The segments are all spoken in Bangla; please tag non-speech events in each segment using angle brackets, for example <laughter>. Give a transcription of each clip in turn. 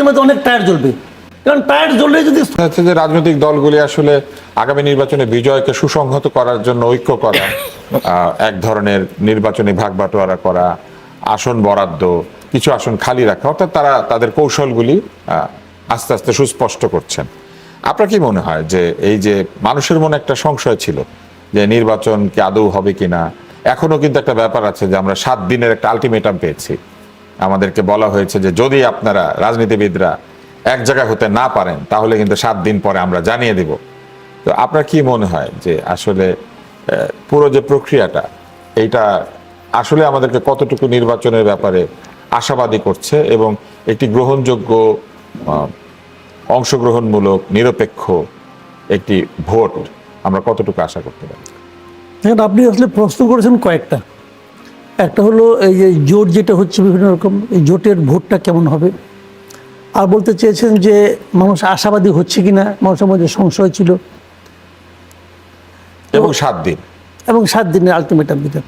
দিনের মধ্যে অনেক টায়ার জ্বলবে। কারণ টায়ার জ্বললে যদি যে রাজনৈতিক দলগুলি আসলে আগামী নির্বাচনে বিজয়কে সুসংহত করার জন্য ঐক্য করা এক ধরনের নির্বাচনী ভাগ বাটোয়ারা করা, আসন বরাদ্দ, কিছু আসন খালি রাখা, অর্থাৎ তারা তাদের কৌশলগুলি আস্তে আস্তে সুস্পষ্ট করছেন। আপনার কি মনে হয় যে এই যে মানুষের মনে একটা সংশয় ছিল যে নির্বাচন কি আদৌ হবে কিনা, এখনও কিন্তু একটা ব্যাপার আছে যে আমরা সাত দিনের একটা আলটিমেটাম পেয়েছি। আমাদেরকে বলা হয়েছে যে যদি আপনারা রাজনীতিবিদরা এক জায়গায় হতে না পারেন, তাহলে কিন্তু সাত দিন পরে আমরা জানিয়ে দিব। তো আপনার কি মনে হয় যে আসলে পুরো যে প্রক্রিয়াটা, এইটা আসলে আমাদেরকে কতটুকু নির্বাচনের ব্যাপারে আশাবাদী করছে এবং একটি গ্রহণযোগ্য অংশগ্রহণমূলক, নিরপেক্ষ একটি ভোট আমরা কতটুকু আশা করতে পারি? আপনি আসলে প্রশ্ন করেছেন কয়েকটা। একটা হলো এই যে জোট যেটা হচ্ছে বিভিন্ন রকম এই জোটের ভোটটা কেমন হবে? আর বলতে চেয়েছেন যে মানুষ আশাবাদী হচ্ছে কিনা? মানুষের মধ্যে সংশয় ছিল। এবং সাত দিন। এবং সাত দিনের আলটিমেটাম দিতেন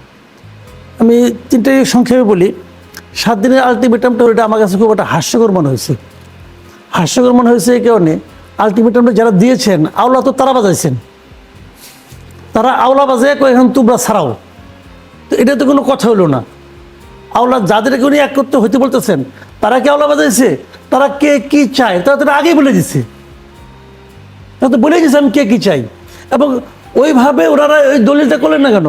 আমি তিনটে সংক্ষেপে বলি। সাত দিনের আলটিমেটামটা ওটা আমার কাছে খুব একটা হাস্যকর মনে হয়েছে। হাস্যকর মনে হয়েছে এই কারণে আলটিমেটামটা যারা দিয়েছেন আওলা তো তারা বাজাইছেন। তারা আওলা বাজায় কয় এখন তোমরা ছাড়াও। তো এটা তো কোনো কথা হলো না। আওলা যাদেরকে উনি এক করতে হইতে বলতেছেন তারা কি আওলা বাজাইছে? তারা কে কি চায়? তারা তো এটা আগেই বলে দিছে। তারা তো বলে দিয়েছে আমি কে কি চাই। এবং ওইভাবে ওনারা ওই দলিলটা করলেন না কেন?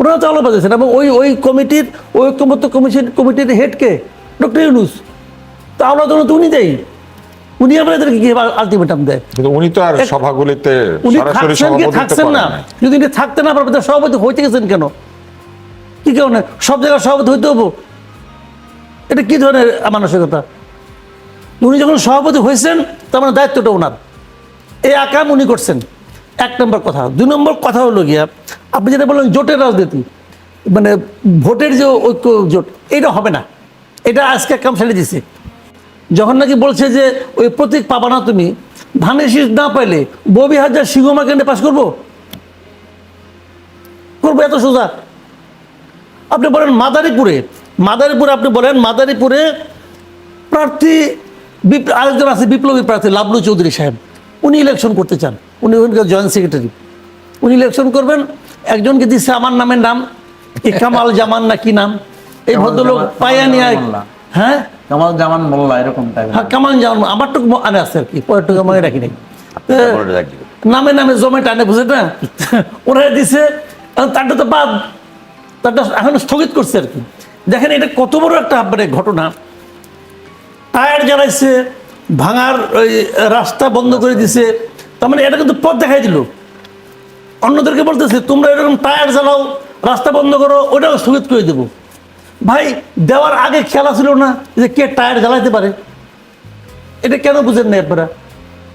ওনারা তো আলো বাজাইছেন। এবং ওই ওই কমিটির ওই ঐক্যমত্য কমিশন কমিটির হেডকে ডক্টর ইউনুস। তো আওলা তো উনি দেয় উনি আপনাদেরকে কি আলটিমেটাম দেয়? কিন্তু উনি তো আর সভাগুলিতে উনি সরাসরি থাকছেন না। যদি উনি থাকতেন না পারবেন সভাপতি হইতে গেছেন কেন? কি কারণে সব জায়গায় সভাপতি হইতে হব এটা কি ধরনের মানসিকতা? উনি যখন সভাপতি হয়েছেন, তার মানে দায়িত্বটা ওনার। এই আকাম উনি করছেন। এক নম্বর কথা। দুই নম্বর কথা হলো গিয়া, আপনি যেটা বললেন জোটের রাজনীতি মানে ভোটের যে ঐক্য জোট, এটা হবে না। এটা আজকে কাম ছেড়ে দিছে। যখন নাকি বলছে যে, ওই প্রতীক পাবা না তুমি, ধানের শীষ না পাইলে ববি হাজার সিংহমা কেন্দ্রে পাস করব? করব এত সোজা। আপনি বলেন মাদারীপুরে মাদারীপুরে আপনি বলেন মাদারীপুরে প্রার্থী আরেকজন আছে বিপ্লবী প্রার্থী লাবলু চৌধুরী সাহেব। উনি ইলেকশন করতে চান। উনি ওখানকার জয়েন্ট সেক্রেটারি উনি ইলেকশন করবেন একজনকে দিচ্ছে আমার নামের নাম কি কামাল জামান না কি নাম? এই ভদ্রলোক কামাল- কামাল নিয়ে হ্যাঁ? কামাল জামান মোল্লা এরকম হ্যাঁ কামান জামান আমার টুকু আনে আছে আর কি পরের টুকু মনে রাখি নাই। নামে নামে জমে টানে বুঝে না? ওরা দিছে তারটা তো বাদ। তারটা এখন স্থগিত করছে আর কি। দেখেন এটা কত বড় একটা মানে ঘটনা। টায়ার জ্বালাইছে, ভাঙার ওই রাস্তা বন্ধ করে দিছে। তার মানে এটা কিন্তু পথ দেখাই দিল। অন্যদেরকে বলতেছে, তোমরা এরকম টায়ার জ্বালাও, রাস্তা বন্ধ করো, ওটাও স্থগিত করে দেবো। ভাই, দেওয়ার আগে খেলা ছিল না যে কে টায়ার জ্বালাইতে পারে। এটা কেন বুঝেন না আপনারা?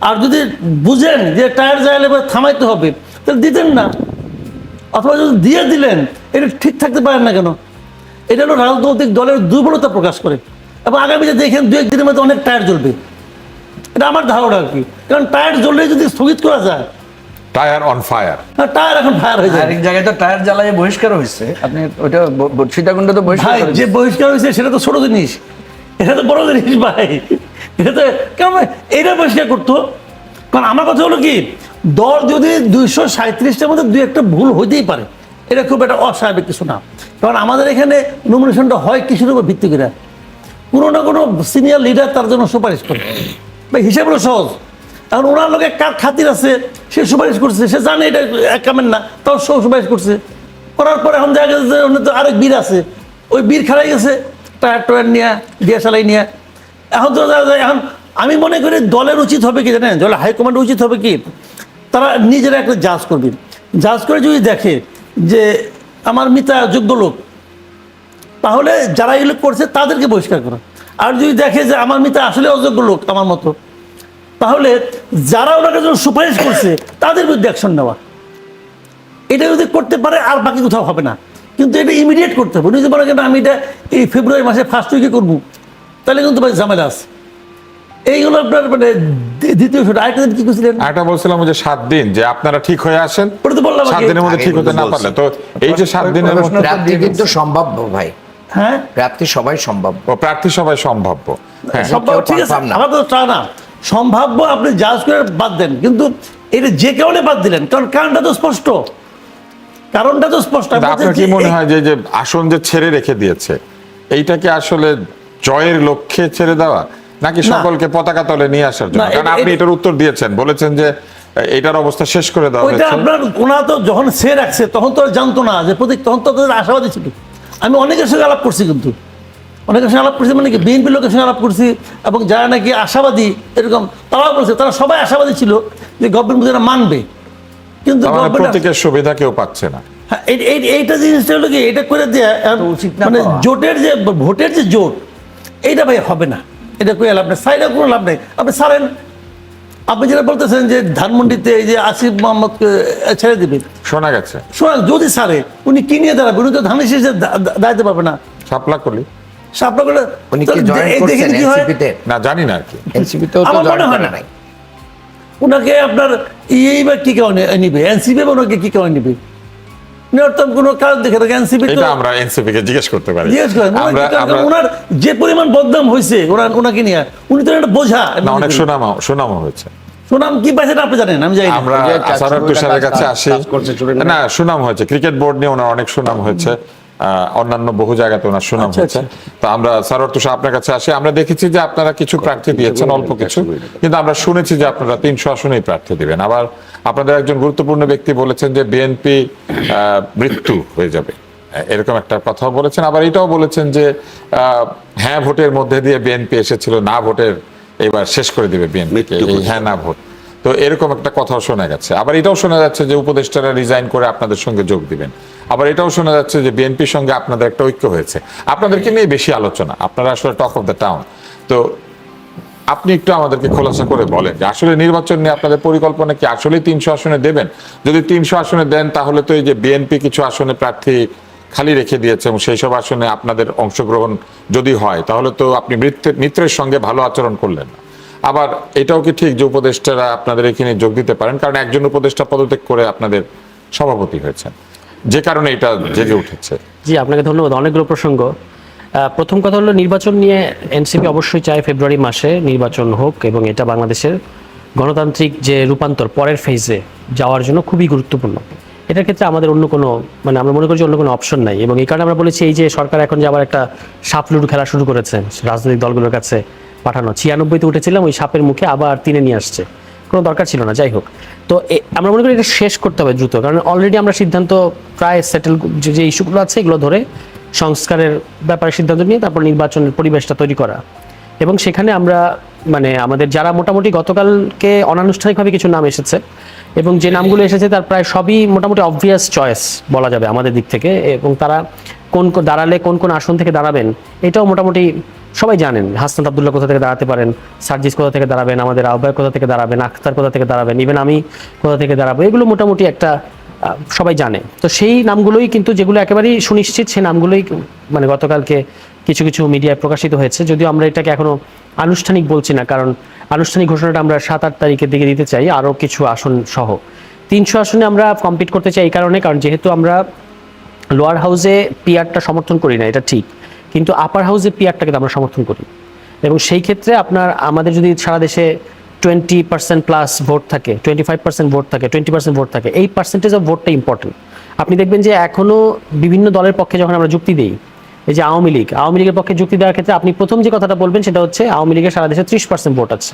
আর যদি বুঝেন যে টায়ার জ্বালালে থামাইতে হবে, তাহলে দিতেন না। অথবা যদি দিয়ে দিলেন এটা ঠিক থাকতে পারেন না কেন? এটা হলো রাজনৈতিক দলের দুর্বলতা প্রকাশ করে। এবং আগামীতে দেখেন দু একদিনের মধ্যে অনেক টায়ার জ্বলবে। এটা আমার ধারণা আর কি। কারণ টায়ার জ্বললে যদি স্থগিত করা যায় টায়ার অন ফায়ার হ্যাঁ, টায়ার এখন ফায়ার হয়ে যায়। আর এক জায়গায় তো টায়ার জ্বালায় বহিষ্কার হয়েছে। আপনি ওইটা সীতাকুণ্ড তো বহিষ্কার যে বহিষ্কার হয়েছে সেটা তো ছোট জিনিস। এটা তো বড় জিনিস ভাই। এটা তো কেমন? এইটা বহিষ্কার করতো। কারণ আমার কথা হলো কি দল যদি দুইশো সাঁত্রিশটার মধ্যে দুই একটা ভুল হইতেই পারে, এটা খুব একটা অস্বাভাবিক কিছু না। কারণ আমাদের এখানে নমিনেশনটা হয় কিসের উপর ভিত্তি করে। কোনো না কোনো সিনিয়র লিডার তার জন্য সুপারিশ করে। বা হিসাব হলো সহজ। এখন ওনার লোকে কার খাতির আছে, সে সুপারিশ করছে, সে জানে এটা এক কামের না, তাও সব সুপারিশ করছে। করার পরে এখন দেখা গেছে তো আরেক বীর আছে। ওই বীর খেলাই গেছে, টায়ার টয়ার নিয়ে, দিয়ে চালাই নিয়ে। এখন তো এখন আমি মনে করি দলের উচিত হবে কি জানেন? দলের হাইকমান্ড উচিত হবে কি? তারা নিজেরা একটা জাজ করবে। জাজ করে যদি দেখে যে আমার মিতা যোগ্য লোক, তাহলে যারা এগুলো করছে তাদেরকে বহিষ্কার করা। আর যদি দেখে যে আমার মিতা আসলে অযোগ্য লোক আমার মতো, তাহলে যারা ওনাকে যখন সুপারিশ করছে তাদের বিরুদ্ধে অ্যাকশন নেওয়া। এটা যদি করতে পারে আর বাকি কোথাও হবে না। কিন্তু এটা ইমিডিয়েট করতে হবে। উনি যদি বলে কেন আমি এটা এই ফেব্রুয়ারি মাসে ফার্স্ট উইকে করব, তাহলে কিন্তু ভাই ঝামেলা আছে। এইগুলো আপনার মানে দ্বিতীয় আরেকটা দিন কি করছিলেন? বলছিলাম যে সাত দিন যে আপনারা ঠিক হয়ে আসেন ওটা তো বললাম সাত দিনের মধ্যে ঠিক হতে না পারলে তো এই যে সাত দিনের মধ্যে প্রাপ্তি কিন্তু সম্ভাব্য ভাই। হ্যাঁ? প্রাপ্তি সবাই সম্ভাব্য। প্রার্থী সবাই সম্ভাব্য। হ্যাঁ। সম্ভব ঠিক আছে আমার তো তা না। সম্ভাব্য আপনি জাজ করে বাদ দেন কিন্তু এটা যে কারণে বাদ দিলেন কারণ কারণটা তো স্পষ্ট। কারণটা তো স্পষ্ট। আপনার কি মনে হয় যে যে আসন যে ছেড়ে রেখে দিয়েছে এইটাকে আসলে জয়ের লক্ষ্যে ছেড়ে দেওয়া? নাকি সকলকে পতাকা তলে নিয়ে আসার জন্য? কারণ আপনি এটার উত্তর দিয়েছেন বলেছেন যে এটার অবস্থা শেষ করে দেওয়া ওইটা হয়েছে। আপনার ওনা তো যখন সে রাখছে তখন তো জানতো না যে প্রতীক তখন তো তাদের আশাবাদী ছিল। আমি অনেকের সঙ্গে আলাপ করছি কিন্তু। অনেকের সঙ্গে আলাপ করছি মানে কি বিএনপি লোকের সঙ্গে আলাপ করছি এবং যারা নাকি আশাবাদী এরকম তারাও বলছে তারা সবাই আশাবাদী ছিল যে গভর্নমেন্ট যেটা মানবে। কিন্তু মানে প্রতীকের সুবিধা কেউ পাচ্ছে না। হ্যাঁ, এই- এই- এইটা জিনিসটা হলো কি এটা করে দেয়া উচিত মানে জোটের যে ভোটের যে জোট এইটা ভাই হবে না। এটা করে লাভ নেই সাইডে কোনো লাভ নেই। আপনি সারেন আপনি যেটা বলতেছেন যে ধানমন্ডিতে এই যে আসিফ মোহাম্মদকে ছেড়ে দিবে। শোনা গেছে। শোনান যদি সারে উনি কি নিয়ে দাঁড়াবে? উনি তো ধানের শেষে দাঁড়াতে পারবে না। সাপলা করলি সাপলা করে উনি কি জয়েন কি হয়। এনসিপিতে না জানি না আর কি। এনসিপিতেও তো জয়েন করে নাই। ওনাকে আপনার এই বা কি কারণে নিবে? এনসিপি বা ওনাকে কি কারণে নিবে? কোনো দেখে থাকে এনসিপি এটা আমরা এনসিপি কে জিজ্ঞেস করতে পারি। জিজ্ঞেস করেন। ওনার যে পরিমাণ বদনাম হয়েছে ওনার ওনাকে নিয়ে উনি তো একটা বোঝা না অনেক সুনাম সুনামও হয়েছে। সুনাম কি পাইছেন আপনি জানেন? আমি জানি আমরা তুষারের কাছে আসি। না। সুনাম হয়েছে। ক্রিকেট বোর্ড নিয়ে ওনার অনেক সুনাম হয়েছে। অন্যান্য বহু জায়গাতে ওনার সুনাম আচ্ছা, হয়েছে। তো আমরা সারোর তুষার আপনার কাছে আসি। আমরা দেখেছি যে আপনারা কিছু প্রার্থী দিয়েছেন অল্প কিছু। কিন্তু আমরা শুনেছি যে আপনারা তিনশো আসনেই প্রার্থী দিবেন। আবার আপনাদের একজন গুরুত্বপূর্ণ ব্যক্তি বলেছেন যে বিএনপি মৃত্যু হয়ে যাবে। এরকম একটা কথা বলেছেন। আবার এটাও বলেছেন যে আহ, হ্যাঁ ভোটের মধ্যে দিয়ে বিএনপি এসেছিল না ভোটের এবার শেষ করে দিবে বিএনপি হ্যাঁ না ভোট। তো এরকম একটা কথাও শোনা গেছে। আবার এটাও শোনা যাচ্ছে যে উপদেষ্টারা রিজাইন করে আপনাদের সঙ্গে যোগ দিবেন। আবার এটাও শোনা যাচ্ছে যে বিএনপির সঙ্গে আপনাদের একটা ঐক্য হয়েছে। আপনাদেরকে নিয়ে বেশি আলোচনা। আপনারা আসলে টক অফ দ্য টাউন তো আপনি একটু আমাদেরকে খোলাসা করে বলেন যে আসলে নির্বাচন নিয়ে আপনাদের পরিকল্পনা কি? আসলে তিনশো আসনে দেবেন? যদি তিনশো আসনে দেন, তাহলে তো এই যে বিএনপি কিছু আসনে প্রার্থী খালি রেখে দিয়েছে এবং সেই সব আসনে আপনাদের অংশগ্রহণ যদি হয়, তাহলে তো আপনি মিত্রের সঙ্গে ভালো আচরণ করলেন না। আবার এটাও কি ঠিক যে উপদেষ্টারা আপনাদের এখানে যোগ দিতে পারেন? কারণ একজন উপদেষ্টা পদত্যাগ করে আপনাদের সভাপতি হয়েছেন। যে কারণে এটা জেগে উঠেছে। জি, আপনাকে ধন্যবাদ। অনেকগুলো প্রসঙ্গ। প্রথম কথা হলো, নির্বাচন নিয়ে এনসিপি অবশ্যই চায় ফেব্রুয়ারি মাসে নির্বাচন হোক এবং এটা বাংলাদেশের গণতান্ত্রিক যে রূপান্তর পরের ফেজে যাওয়ার জন্য খুবই গুরুত্বপূর্ণ। এটার ক্ষেত্রে আমাদের অন্য কোনো মানে আমরা মনে করি যে অন্য কোনো অপশন নাই এবং এই কারণে আমরা বলেছি, এই যে সরকার এখন যে আবার একটা সাপ খেলা শুরু করেছে, রাজনৈতিক দলগুলোর কাছে পাঠানো। ছিয়ানব্বইতে উঠেছিলাম, ওই সাপের মুখে আবার তিনে নিয়ে আসছে। কোনো দরকার ছিল না, যাই হোক। তো আমরা মনে করি এটা শেষ করতে হবে দ্রুত, কারণ অলরেডি আমরা সিদ্ধান্ত প্রায় সেটেল যে ইস্যুগুলো আছে, এগুলো ধরে সংস্কারের ব্যাপারে সিদ্ধান্ত নিয়ে তারপর নির্বাচনের পরিবেশটা তৈরি করা। এবং সেখানে আমরা মানে আমাদের যারা মোটামুটি গতকালকে অনানুষ্ঠানিকভাবে কিছু নাম এসেছে, এবং যে নামগুলো এসেছে তার প্রায় সবই মোটামুটি অবভিয়াস চয়েস বলা যাবে আমাদের দিক থেকে, এবং তারা কোন দাঁড়ালে কোন কোন আসন থেকে দাঁড়াবেন, এটাও মোটামুটি সবাই জানেন, হাসনাত আবদুল্লাহ কোথা থেকে দাঁড়াতে পারেন, সার্জিস কোথা থেকে দাঁড়াবেন, আমাদের আহ্বায়ক কোথা থেকে দাঁড়াবেন, আখতার কোথা থেকে দাঁড়াবেন ইভেন আমি কোথা থেকে দাঁড়াবো, এগুলো মোটামুটি একটা সবাই জানে। তো সেই নামগুলোই কিন্তু যেগুলো একেবারেই সুনিশ্চিত, সেই নামগুলোই মানে গতকালকে কিছু কিছু মিডিয়ায় প্রকাশিত হয়েছে। যদিও আমরা এটাকে এখনও আনুষ্ঠানিক বলছি না, কারণ আনুষ্ঠানিক ঘোষণাটা আমরা সাত আট তারিখের দিকে দিতে চাই আরও কিছু আসন সহ। তিনশো আসনে আমরা কম্পিট করতে চাই এই কারণে, কারণ যেহেতু আমরা লোয়ার হাউসে পিয়ারটা সমর্থন করি না, এটা ঠিক। কিন্তু আপার হাউসে পিয়ারটাকে আমরা সমর্থন করি। এবং সেই ক্ষেত্রে আপনার আমাদের যদি সারা দেশে টোয়েন্টি পার্সেন্ট প্লাস ভোট থাকে টোয়েন্টি ফাইভ পার্সেন্ট ভোট থাকে টোয়েন্টি পার্সেন্ট ভোট থাকে এই পার্সেন্টেজ অফ ভোটটা ইম্পর্টেন্ট আপনি দেখবেন যে এখনও বিভিন্ন দলের পক্ষে যখন আমরা যুক্তি দিই এই যে আওয়ামী লীগ আওয়ামী লীগের পক্ষে যুক্তি দেওয়ার ক্ষেত্রে আপনি প্রথম যে কথাটা বলবেন সেটা হচ্ছে আওয়ামী লীগের সারা দেশে ত্রিশ পার্সেন্ট ভোট আছে।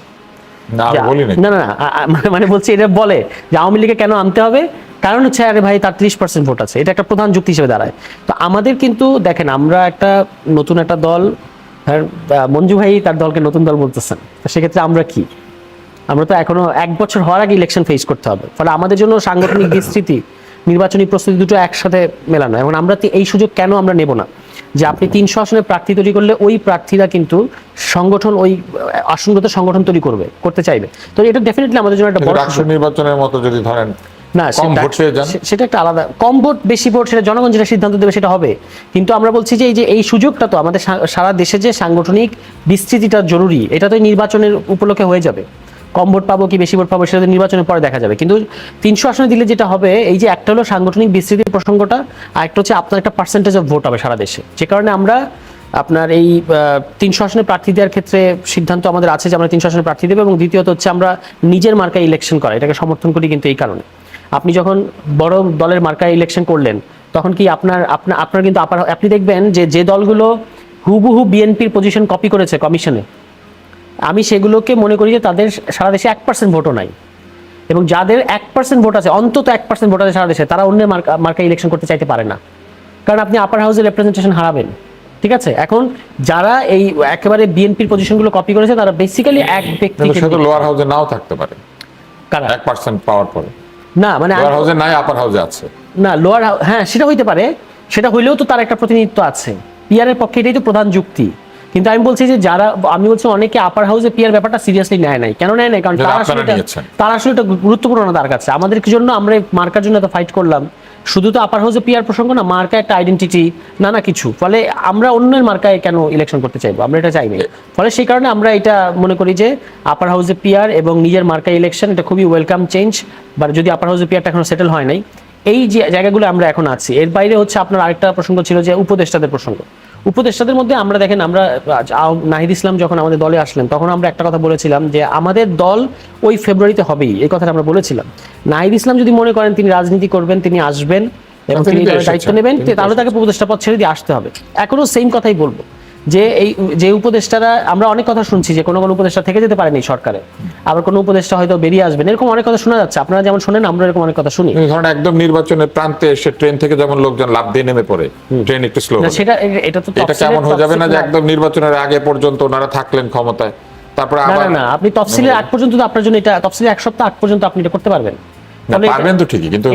না না না মানে বলছি এটা বলে যে আওয়ামী লীগে কেন আনতে হবে? কারণ হচ্ছে আরে ভাই তার ত্রিশ পার্সেন্ট ভোট আছে। এটা একটা প্রধান যুক্তি হিসেবে দাঁড়ায়। তো আমাদের কিন্তু দেখেন আমরা একটা নতুন একটা দল মঞ্জু ভাই তার দলকে নতুন দল বলতেছেন। সেক্ষেত্রে আমরা কি? আমরা তো এখনও এক বছর হওয়ার আগে ইলেকশন ফেস করতে হবে। ফলে আমাদের জন্য সাংগঠনিক বিস্তৃতি নির্বাচনী প্রস্তুতি দুটো একসাথে মেলানো। এবং আমরা এই সুযোগ কেন আমরা নেব না? যে আপনি তিনশো আসনের প্রার্থী তৈরি করলে ওই প্রার্থীরা কিন্তু সংগঠন ওই আসনগত সংগঠন তৈরি করবে করতে চাইবে। তো এটা ডেফিনেটলি আমাদের জন্য একটা বড় নির্বাচনের মতো যদি ধরেন না সেটা- একটা আলাদা কম ভোট বেশি ভোট সেটা জনগণ যেটা সিদ্ধান্ত দেবে সেটা হবে। কিন্তু আমরা বলছি যে এই যে এই সুযোগটা তো আমাদের সারা দেশে যে সাংগঠনিক বিস্তৃতিটা জরুরি এটা তো নির্বাচনের উপলক্ষে হয়ে যাবে। কম ভোট পাবো কি বেশি ভোট পাবো সেটা নির্বাচনের পরে দেখা যাবে। কিন্তু তিনশো আসনে দিলে যেটা হবে এই যে একটা হলো সাংগঠনিক বিস্তৃতির প্রসঙ্গটা আর একটা হচ্ছে আপনার একটা পার্সেন্টেজ অফ ভোট হবে সারা দেশে। যে কারণে আমরা আপনার এই তিনশো আসনে প্রার্থী দেওয়ার ক্ষেত্রে সিদ্ধান্ত আমাদের আছে যে আমরা তিনশো আসনে প্রার্থী দেবো এবং দ্বিতীয়ত হচ্ছে আমরা নিজের মার্কায় ইলেকশন করা এটাকে সমর্থন করি কিন্তু এই কারণে। আপনি যখন বড় দলের মার্কায় ইলেকশন করলেন তখন কি আপনার আপনার আপনার কিন্তু আপনি দেখবেন যে যে দলগুলো হুবহু বিএনপির পজিশন কপি করেছে কমিশনে আমি সেগুলোকে মনে করি যে তাদের সারা দেশে এক পার্সেন্ট ভোটও নাই। এবং যাদের এক পার্সেন্ট ভোট আছে অন্তত এক পার্সেন্ট ভোট আছে সারা দেশে তারা অন্য মার্কা মার্কায় ইলেকশন করতে চাইতে পারে না। কারণ আপনি আপার হাউসের রিপ্রেজেন্টেশন হারাবেন ঠিক আছে? এখন যারা এই একেবারে বিএনপির পজিশনগুলো কপি করেছে তারা বেসিক্যালি এক ব্যক্তি লোয়ার হাউসে নাও থাকতে পারে। কারা? এক পার্সেন্ট পাওয়ার পরে। না মানে লোয়ার হাউসে নাই আপার হাউসে আছে। না লোয়ার হ্যাঁ সেটা হইতে পারে। সেটা হইলেও তো তার একটা প্রতিনিধিত্ব আছে। পিয়ারের পক্ষে এটাই তো প্রধান যুক্তি। কিন্তু আমি বলছি যে যারা আমি বলছি অনেকে আপার হাউসে পিয়ার ব্যাপারটা সিরিয়াসলি নেয় নাই। কেন নেয় নাই? কারণ তারা আসলে তারা আসলে এটা গুরুত্বপূর্ণ না তার কাছে। আমাদের জন্য আমরা মার্কার জন্য এত ফাইট করলাম? শুধু তো আপার হাউসে পিয়ার প্রসঙ্গ না মার্কা একটা আইডেন্টিটি নানা কিছু। ফলে আমরা অন্যের মার্কায় কেন ইলেকশন করতে চাইব? আমরা এটা চাইনি। ফলে সেই কারণে আমরা এটা মনে করি যে আপার হাউসে পিয়ার এবং নিজের মার্কায় ইলেকশন এটা খুবই ওয়েলকাম চেঞ্জ বা যদি আপার হাউসে পিয়ারটা এখনও সেটেল হয় নাই, এই যে জায়গাগুলো আমরা এখন আছি, এর বাইরে হচ্ছে আপনার আরেকটা প্রসঙ্গ ছিল যে উপদেষ্টাদের প্রসঙ্গ। উপদেষ্টাদের মধ্যে আমরা দেখেন আমরা নাহিদ ইসলাম যখন আমাদের দলে আসলেন তখন আমরা একটা কথা বলেছিলাম যে আমাদের দল ওই ফেব্রুয়ারিতে হবেই এই কথাটা আমরা বলেছিলাম। নাহিদ ইসলাম যদি মনে করেন তিনি রাজনীতি করবেন তিনি আসবেন এবং তিনি দায়িত্ব নেবেন তাহলে তাকে উপদেষ্টা পদ ছেড়ে দিয়ে আসতে হবে। এখনও সেম কথাই বলব। যে এই যে উপদেষ্টারা আমরা অনেক কথা শুনছি যে কোনো কোনো উপদেষ্টা থেকে যেতে পারেনি সরকারে। আবার কোনো উপদেষ্টা হয়তো বেরিয়ে আসবেন এরকম অনেক কথা শোনা যাচ্ছে। আপনারা যেমন শোনেন আমরা এরকম অনেক কথা শুনি। ধরেন একদম নির্বাচনের প্রান্তে এসে ট্রেন থেকে যেমন লোকজন লাভ দিয়ে নেমে পড়ে ট্রেন একটু স্লো সেটা এটা তো এটা কেমন হয়ে যাবে না যে একদম নির্বাচনের আগে পর্যন্ত ওনারা থাকলেন ক্ষমতায়? তারপরে না আবার না আপনি তফসিলের আগ পর্যন্ত তো আপনার জন্য এটা তফসিলের এক সপ্তাহ আগ পর্যন্ত আপনি এটা করতে পারবেন। পারবেন তো ঠিকই কিন্তু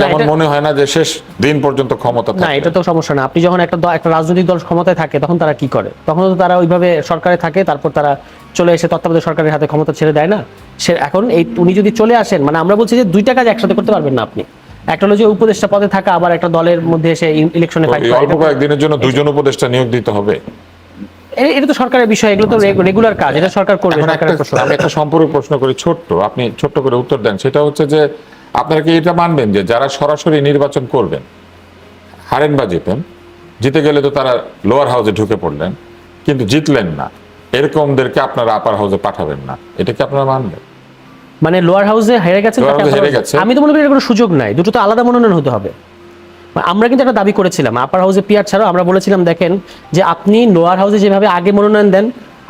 তেমন মনে হয় না যে শেষ দিন পর্যন্ত ক্ষমতা না থাকবে। এটা তো সমস্যা না। আপনি যখন একটা একটা রাজনৈতিক দল ক্ষমতায় থাকে তখন তারা কি করে? তখন তো তারা ওইভাবে সরকারে থাকে তারপর তারা চলে এসে তত্ত্বাবধায়ক সরকারের হাতে ক্ষমতা ছেড়ে দেয় না। সে এখন এই উনি যদি চলে আসেন মানে আমরা বলছি যে দুইটা কাজ একসাথে করতে পারবেন না আপনি। একটা হলো যে উপদেষ্টা পদে থাকা আবার একটা দলের মধ্যে এসে ইলেকশনে ফাইট করা। অল্প কয়েকদিনের জন্য দুইজন উপদেষ্টা নিয়োগ দিতে হবে। এটা তো সরকারের বিষয় এগুলো তো রেগুলার কাজ এটা সরকার করবে একটা সরকারের প্রশ্ন। আমি একটা সম্পর্ক প্রশ্ন করি ছোট্ট আপনি ছোট্ট করে উত্তর দেন। সেটা হচ্ছে যে আপনারা কি এটা মানবেন যে যারা সরাসরি নির্বাচন করবেন হারেন বা জিতেন জিতে গেলে তো তারা লোয়ার হাউসে ঢুকে পড়লেন কিন্তু জিতলেন না এরকমদেরকে আপনারা আপার হাউসে পাঠাবেন না এটা কি আপনারা মানবেন? মানে লোয়ার হাউসে হেরে গেছে। আমি তো মনে করি কোনো সুযোগ নাই দুটো তো আলাদা মনোনয়ন হতে হবে। আমরা কিন্তু একটা দাবি করেছিলাম আপার হাউসে পিয়ার ছাড়াও আমরা বলেছিলাম দেখেন যে আপনি লোয়ার হাউসে যেভাবে আগে মনোনয়ন দেন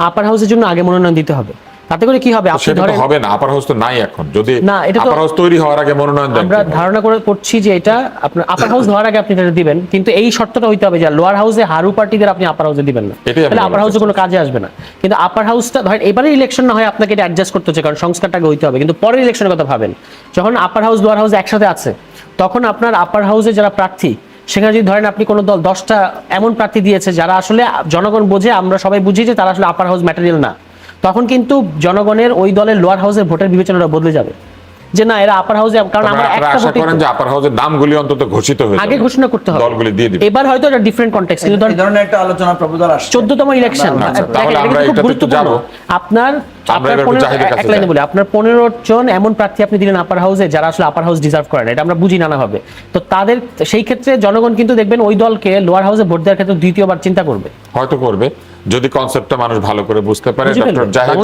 আপার হাউসের জন্য আগে মনোনয়ন দিতে হবে। তাতে করে কি হবে? আপনি ধরেন হবে না আপার হাউস তো নাই এখন। যদি না, এটা আপার হাউস তৈরি হওয়ার আগে মনোনয়ন দেন আমরা ধারণা করে করছি যে এটা আপনার <coughs> আপার হাউস আগে আপনি এটা দিবেন কিন্তু এই শর্তটা হইতে হবে যে লোয়ার হাউসে হারু পার্টিদের আপনি আপার হাউসে দিবেন না। তাহলে আপার হাউসে কোনো কাজে আসবে না। কিন্তু আপার হাউসটা ধরেন এবারে ইলেকশন না হয় আপনাকে এটা অ্যাডজাস্ট করতে হচ্ছে কারণ সংস্কারটাকে হইতে হবে। কিন্তু পরের ইলেকশনের কথা ভাবেন যখন আপার হাউস লোয়ার হাউস একসাথে আছে তখন আপনার আপার হাউসে যারা প্রার্থী সেখানে যদি ধরেন আপনি কোনো দল দশটা এমন প্রার্থী দিয়েছে যারা আসলে জনগণ বোঝে আমরা সবাই বুঝি যে তারা আসলে আপার হাউস ম্যাটেরিয়াল না। তখন কিন্তু জনগণের ওই দলের লোয়ার হাউসের ভোটের বিবেচনাটা বদলে যাবে। যে না এরা আপার হাউসে কারণ আমরা আপনারা একটা আশা করেন যে আপার হাউসের নামগুলি অন্তত ঘোষিত হয়ে আগে ঘোষণা করতে হবে। দলগুলি দিয়ে দিবে। এবার হয়তো এটা ডিফারেন্ট কন্টেক্সট কিন্তু ধর এই ধরনের একটা আলোচনা প্রপোজাল আসছে। চোদ্দতম ইলেকশন আচ্ছা, তাহলে আমরা এটাতে একটু যাব। আপনার আপনার পনেরো এক লাইনে বলি আপনার পনেরো জন এমন প্রার্থী আপনি দিলেন আপার হাউসে যারা আসলে আপার হাউস ডিজার্ভ করে না এটা আমরা বুঝি নানা হবে তো তাদের সেই ক্ষেত্রে জনগণ কিন্তু দেখবেন ওই দলকে লোয়ার হাউসে ভোট দেওয়ার ক্ষেত্রে দ্বিতীয়বার চিন্তা করবে। হয়তো করবে। যদি কনসেপ্টটা মানুষ ভালো করে বুঝতে পারে ডক্টর জাহেদ